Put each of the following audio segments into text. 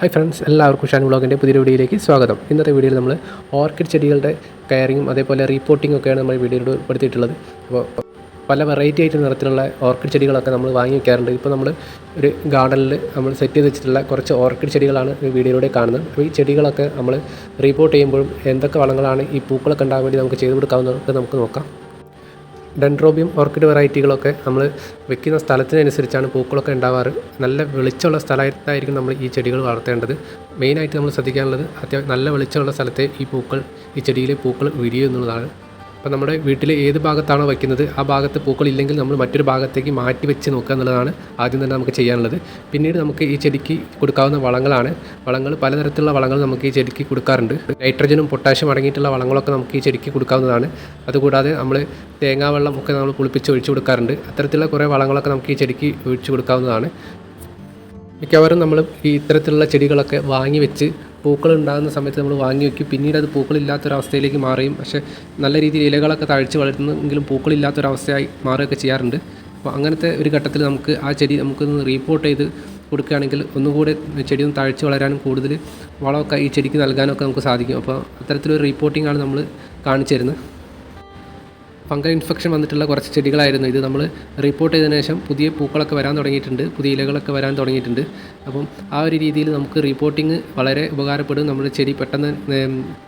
Hi friends എല്ലാവർക്കും ഷാൻ വ്ളോഗിന്റെ പുതിയൊരു വീഡിയോയിലേക്ക് സ്വാഗതം. ഇന്നത്തെ വീഡിയോയിൽ നമ്മൾ ഓർക്കിഡ് ചെടികളുടെ കെയറിങ്ങും അതേപോലെ റീപ്പോർട്ടിംഗ് ഒക്കെയാണ് നമ്മൾ വീഡിയോയിൽ ഉൾപ്പെടുത്തിയിട്ടുള്ളത്. അപ്പോൾ പല വെറൈറ്റി ആയിട്ട് നിറത്തിലുള്ള ഓർക്കിഡ് ചെടികളൊക്കെ നമ്മൾ വാങ്ങി വയ്ക്കാറുണ്ട് ഇപ്പോൾ നമ്മൾ ഒരു ഗാർഡനിൽ നമ്മൾ സെറ്റ് ചെയ്ത് വെച്ചിട്ടുള്ള കുറച്ച് ഓർക്കിഡ് ചെടികളാണ് ഈ വീഡിയോയിലൂടെ കാണുന്നത്. അപ്പോൾ ഈ ചെടികളൊക്കെ നമ്മൾ റിപ്പോർട്ട് ചെയ്യുമ്പോഴും എന്തൊക്കെ വളങ്ങളാണ് ഈ പൂക്കളൊക്കെ ഉണ്ടാകാൻ വേണ്ടി നമുക്ക് ചെയ്ത് കൊടുക്കാവുന്നതൊക്കെ നമുക്ക് നോക്കാം. ഡെൻഡ്രോബിയം ഓർക്കിഡ് വെറൈറ്റികളൊക്കെ നമ്മൾ വെക്കുന്ന സ്ഥലത്തിനനുസരിച്ചാണ് പൂക്കളൊക്കെ ഉണ്ടാവാറ്. നല്ല വെളിച്ചമുള്ള സ്ഥലത്തായിരിക്കും നമ്മൾ ഈ ചെടികൾ വളർത്തേണ്ടത്. മെയിനായിട്ട് നമ്മൾ ശ്രദ്ധിക്കാനുള്ളത് അത്യാവശ്യം നല്ല വെളിച്ചമുള്ള സ്ഥലത്തെ ഈ പൂക്കൾ ഈ ചെടിയിലെ പൂക്കൾ വിരിയൂ എന്നുള്ളതാണ്. അപ്പോൾ നമ്മുടെ വീട്ടിൽ ഏത് ഭാഗത്താണോ വയ്ക്കുന്നത് ആ ഭാഗത്ത് പൂക്കളില്ലെങ്കിൽ നമ്മൾ മറ്റൊരു ഭാഗത്തേക്ക് മാറ്റി വെച്ച് നോക്കുക എന്നുള്ളതാണ് ആദ്യം തന്നെ നമുക്ക് ചെയ്യാനുള്ളത്. പിന്നീട് നമുക്ക് ഈ ചെടിക്ക് കൊടുക്കാവുന്ന വളങ്ങളാണ്. വളങ്ങൾ പലതരത്തിലുള്ള വളങ്ങൾ നമുക്ക് ഈ ചെടിക്ക് കൊടുക്കാറുണ്ട്. നൈട്രജനും പൊട്ടാഷ്യം അടങ്ങിയിട്ടുള്ള വളങ്ങളൊക്കെ നമുക്ക് ഈ ചെടിക്ക് കൊടുക്കാവുന്നതാണ്. അതുകൂടാതെ നമ്മൾ തേങ്ങാവെള്ളം ഒക്കെ നമ്മൾ കുളിപ്പിച്ച് ഒഴിച്ചു കൊടുക്കാറുണ്ട്. അത്തരത്തിലുള്ള കുറേ വളങ്ങളൊക്കെ നമുക്ക് ഈ ചെടിക്ക് ഒഴിച്ചു കൊടുക്കാവുന്നതാണ്. മിക്കവാറും നമ്മൾ ഈ ഇത്തരത്തിലുള്ള ചെടികളൊക്കെ വാങ്ങി വെച്ച് പൂക്കൾ ഉണ്ടാകുന്ന സമയത്ത് നമ്മൾ വാങ്ങി വയ്ക്കും. പിന്നീട് അത് പൂക്കളില്ലാത്തൊരവസ്ഥയിലേക്ക് മാറുകയും പക്ഷേ നല്ല രീതിയിൽ ഇലകളൊക്കെ തഴച്ച് വളരുന്നെങ്കിലും പൂക്കളില്ലാത്തൊരവസ്ഥയായി മാറുകയൊക്കെ ചെയ്യാറുണ്ട്. അപ്പോൾ അങ്ങനത്തെ ഒരു ഘട്ടത്തിൽ നമുക്ക് ആ ചെടി നമുക്കൊന്ന് റീപ്പോർട്ട് ചെയ്ത് കൊടുക്കുകയാണെങ്കിൽ ഒന്നുകൂടെ ചെടി ഒന്ന് തഴച്ച് വളരാനും കൂടുതൽ വളമൊക്കെ ഈ ചെടിക്ക് നൽകാനൊക്കെ നമുക്ക് സാധിക്കും. അപ്പോൾ അത്തരത്തിലൊരു റീപ്പോർട്ടിംഗ് ആണ് നമ്മൾ കാണിച്ചു തരുന്നത്. ഫംഗൽ ഇൻഫെക്ഷൻ വന്നിട്ടുള്ള കുറച്ച് ചെടികളായിരുന്നു. ഇത് നമ്മൾ റിപ്പോർട്ട് ചെയ്തതിനു ശേഷം പുതിയ പൂക്കളൊക്കെ വരാൻ തുടങ്ങിയിട്ടുണ്ട്. പുതിയ ഇലകളൊക്കെ വരാൻ തുടങ്ങിയിട്ടുണ്ട്. അപ്പം ആ ഒരു രീതിയിൽ നമുക്ക് റിപ്പോർട്ടിങ് വളരെ ഉപകാരപ്പെടും. നമ്മൾ ചെടി പെട്ടെന്ന്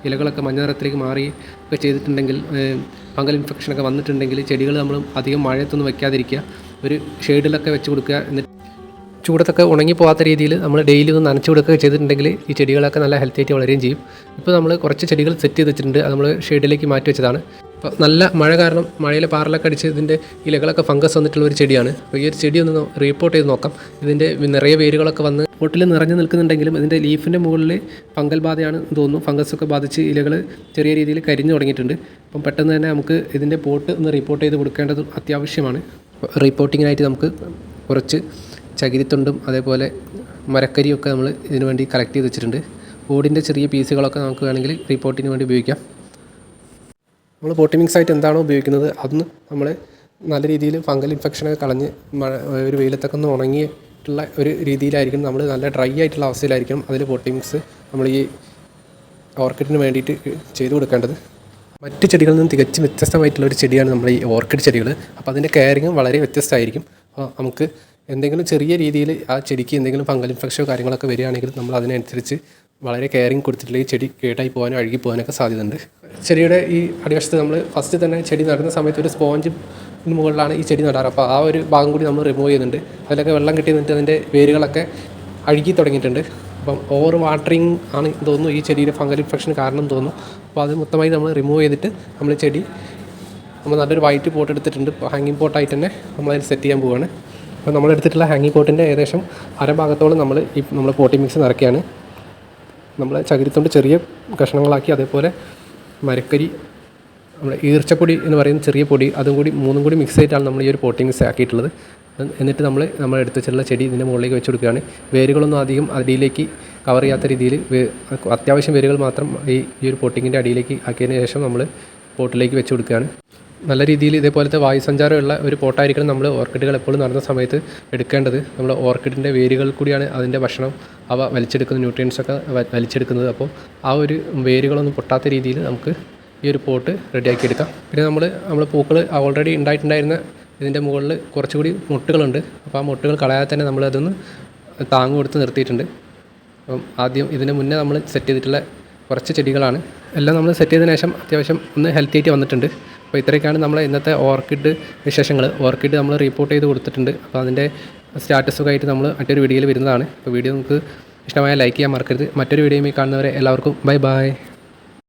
ഇലകളൊക്കെ മഞ്ഞ നിറത്തിലേക്ക് മാറി ഒക്കെ ചെയ്തിട്ടുണ്ടെങ്കിൽ ഫംഗൽ ഇൻഫെക്ഷനൊക്കെ വന്നിട്ടുണ്ടെങ്കിൽ ചെടികൾ നമ്മൾ അധികം മഴയത്തൊന്നും വെക്കാതിരിക്കുക. ഒരു ഷെയ്ഡിലൊക്കെ വെച്ച് കൊടുക്കുക എന്നിട്ട് ചൂടത്തൊക്കെ ഉണങ്ങി പോകാത്ത രീതിയിൽ നമ്മൾ ഡെയിലി ഒന്ന് നനച്ചു കൊടുക്കുക ചെയ്തിട്ടുണ്ടെങ്കിൽ ഈ ചെടികളൊക്കെ നല്ല ഹെൽത്തി ആയിട്ട് വളരുകയും ചെയ്യും. ഇപ്പോൾ നമ്മൾ കുറച്ച് ചെടികൾ സെറ്റ് ചെയ്ത് വെച്ചിട്ടുണ്ട്. അത് നമ്മൾ ഷെയ്ഡിലേക്ക് മാറ്റി വെച്ചതാണ്. അപ്പോൾ നല്ല മഴ കാരണം മഴയിലെ പാറലൊക്കെ അടിച്ച് ഇതിന്റെ ഇലകളൊക്കെ ഫംഗസ് വന്നിട്ടുള്ള ഒരു ചെടിയാണ്. അപ്പോൾ ഈ ഒരു ചെടി ഒന്ന് റീപ്പോർട്ട് ചെയ്ത് നോക്കാം. ഇതിന്റെ നിറയെ വേരുകളൊക്കെ വന്ന് പൊട്ടിൽ നിറഞ്ഞു നിൽക്കുന്നുണ്ടെങ്കിലും ഇതിന്റെ ലീഫിന്റെ മുകളിൽ ഫംഗൽ ബാധയാണ് തോന്നുന്നു. ഫംഗസൊക്കെ ബാധിച്ച് ഇലകൾ ചെറിയ രീതിയിൽ കരിഞ്ഞു തുടങ്ങിയിട്ടുണ്ട്. അപ്പം പെട്ടെന്ന് തന്നെ നമുക്ക് ഇതിന്റെ പോട്ട് ഒന്ന് റിപ്പോർട്ട് ചെയ്ത് കൊടുക്കേണ്ടത് അത്യാവശ്യമാണ്. റിപ്പോർട്ടിങ്ങിനായിട്ട് നമുക്ക് കുറച്ച് ചകിരിത്തുണ്ടും അതേപോലെ മരക്കരിയൊക്കെ നമ്മൾ ഇതിനു വേണ്ടി കളക്ട് ചെയ്ത് വെച്ചിട്ടുണ്ട്. ഓടിന്റെ ചെറിയ പീസുകളൊക്കെ നമുക്ക് വേണമെങ്കിൽ റിപ്പോർട്ടിന് വേണ്ടി ഉപയോഗിക്കാം. നമ്മൾ പോട്ടിമിക്സ് ആയിട്ട് എന്താണോ ഉപയോഗിക്കുന്നത് അതൊന്ന് നമ്മൾ നല്ല രീതിയിൽ ഫംഗൽ ഇൻഫെക്ഷനൊക്കെ കളഞ്ഞ് മഴ ഒരു വെയിലത്തൊക്കെ ഒന്ന് ഉണങ്ങിയിട്ടുള്ള ഒരു രീതിയിലായിരിക്കും നമ്മൾ നല്ല ഡ്രൈ ആയിട്ടുള്ള അവസ്ഥയിലായിരിക്കണം അതിൽ പോട്ടിമിക്സ് നമ്മൾ ഈ ഓർക്കിഡിന് വേണ്ടിയിട്ട് ചെയ്തു കൊടുക്കേണ്ടത്. മറ്റ് ചെടികളിൽ നിന്ന് തികച്ചും വ്യത്യസ്തമായിട്ടുള്ള ഒരു ചെടിയാണ് നമ്മൾ ഈ ഓർക്കിഡ് ചെടികൾ അപ്പോൾ അതിന്റെ കെയറിങ്ങും വളരെ വ്യത്യസ്തമായിരിക്കും. അപ്പോൾ നമുക്ക് എന്തെങ്കിലും ചെറിയ രീതിയിൽ ആ ചെടിക്ക് എന്തെങ്കിലും ഫംഗൽ ഇൻഫെക്ഷനോ കാര്യങ്ങളൊക്കെ വരികയാണെങ്കിൽ നമ്മൾ അതിനനുസരിച്ച് വളരെ കെയറിങ് കൊടുത്തിട്ടില്ലെങ്കിൽ ചെടി കേടായി പോകാനോ അഴുകി പോകാനൊക്കെ സാധ്യതയുണ്ട്. ചെടിയുടെ ഈ അടിവശത്ത് നമ്മൾ ഫസ്റ്റ് തന്നെ ചെടി നടുന്ന സമയത്ത് ഒരു സ്പോഞ്ച് മുകളിലാണ് ഈ ചെടി നടാറ്. അപ്പോൾ ആ ഒരു ഭാഗം കൂടി നമ്മൾ റിമൂവ് ചെയ്യുന്നുണ്ട്. അതിലൊക്കെ വെള്ളം കെട്ടി നിന്നിട്ട് അതിന്റെ വേരുകളൊക്കെ അഴുകി തുടങ്ങിയിട്ടുണ്ട്. അപ്പം ഓവർ വാട്ടറിങ് ആണ് തോന്നുന്നു ഈ ചെടിയുടെ ഫംഗൽ ഇൻഫെക്ഷൻ കാരണം തോന്നുന്നു. അപ്പോൾ അത് മൊത്തമായി നമ്മൾ റിമൂവ് ചെയ്തിട്ട് നമ്മൾ ചെടി നമ്മൾ നല്ലൊരു വൈറ്റ് പോട്ട് എടുത്തിട്ടുണ്ട്. ഹാങ്ങിങ് പോട്ടായിട്ട് തന്നെ നമ്മൾ അതിന് സെറ്റ് ചെയ്യാൻ പോവുകയാണ് അപ്പോൾ നമ്മൾ എടുത്തിട്ടുള്ള ഹാങ്ങിങ് പോട്ടിന്റെ ഏകദേശം അരഭാഗത്തോളം നമ്മൾ ഈ നമ്മൾ പോട്ടി മിക്സ് നിറയ്ക്കുകയാണ് നമ്മൾ ചകിരിത്തോണ്ട് ചെറിയ കഷ്ണങ്ങളാക്കി അതേപോലെ മരക്കരി നമ്മുടെ ഈർച്ചപ്പൊടി എന്ന് പറയുന്ന ചെറിയ പൊടി അതും കൂടി മൂന്നും കൂടി മിക്സ് ആയിട്ടാണ് നമ്മൾ ഈ ഒരു പോട്ടിങ് ആക്കിയിട്ടുള്ളത്. എന്നിട്ട് നമ്മൾ നമ്മൾ എടുത്ത് വെച്ചിട്ടുള്ള ചെടി ഇതിന്റെ മുകളിലേക്ക് വെച്ച് കൊടുക്കുകയാണ്. വേരുകളൊന്നും അധികം അടിയിലേക്ക് കവർ ചെയ്യാത്ത രീതിയിൽ അത്യാവശ്യം വേരുകൾ മാത്രം ഈ ഈ ഒരു പോട്ടിങ്ങിന്റെ അടിയിലേക്ക് ആക്കിയതിന് ശേഷം നമ്മൾ പോട്ടിലേക്ക് വെച്ച് കൊടുക്കുകയാണ്. നല്ല രീതിയിൽ ഇതേപോലത്തെ വായുസഞ്ചാരമുള്ള ഒരു പോട്ടായിരിക്കണം നമ്മൾ ഓർക്കിഡുകൾ എപ്പോഴും നടന്ന സമയത്ത് എടുക്കേണ്ടത്. നമ്മൾ ഓർക്കിഡിന്റെ വേരുകൾ കൂടിയാണ് അതിന്റെ ഭക്ഷണം അവ വലിച്ചെടുക്കുന്ന ന്യൂട്രിയൻസൊക്കെ വലിച്ചെടുക്കുന്നത്. അപ്പോൾ ആ ഒരു വേരുകളൊന്നും പൊട്ടാത്ത രീതിയിൽ നമുക്ക് ഈ ഒരു പോട്ട് റെഡിയാക്കി എടുക്കാം. പിന്നെ നമ്മൾ നമ്മൾ പൂക്കൾ ഓൾറെഡി ഉണ്ടായിട്ടുണ്ടായിരുന്ന ഇതിന്റെ മുകളിൽ കുറച്ചുകൂടി മുട്ടുകളുണ്ട്. അപ്പോൾ ആ മുട്ടുകൾ കളയാതെ തന്നെ നമ്മൾ അതൊന്ന് താങ്ങ് കൊടുത്ത് നിർത്തിയിട്ടുണ്ട്. അപ്പം ആദ്യം ഇതിന് മുന്നേ നമ്മൾ സെറ്റ് ചെയ്തിട്ടുള്ള കുറച്ച് ചെടികളാണ്. എല്ലാം നമ്മൾ സെറ്റ് ചെയ്തതിന് ശേഷം അത്യാവശ്യം ഒന്ന് ഹെൽത്തി ആയിട്ട് വന്നിട്ടുണ്ട്. അപ്പോൾ ഇത്രയൊക്കെയാണ് നമ്മൾ ഇന്നത്തെ ഓർക്കിഡ് വിശേഷങ്ങൾ. ഓർക്കിഡ് നമ്മൾ റിപ്പോർട്ട് ചെയ്ത് കൊടുത്തിട്ടുണ്ട്. അപ്പോൾ അതിന്റെ സ്റ്റാറ്റസൊക്കെ ആയിട്ട് നമ്മൾ മറ്റൊരു വീഡിയോയിൽ വരുന്നതാണ്. അപ്പോൾ വീഡിയോ നമുക്ക് ഇഷ്ടമായ ലൈക്ക് ചെയ്യാൻ മറക്കരുത്. മറ്റൊരു വീഡിയോയിൽ കാണുന്നവരെ എല്ലാവർക്കും ബൈ ബൈ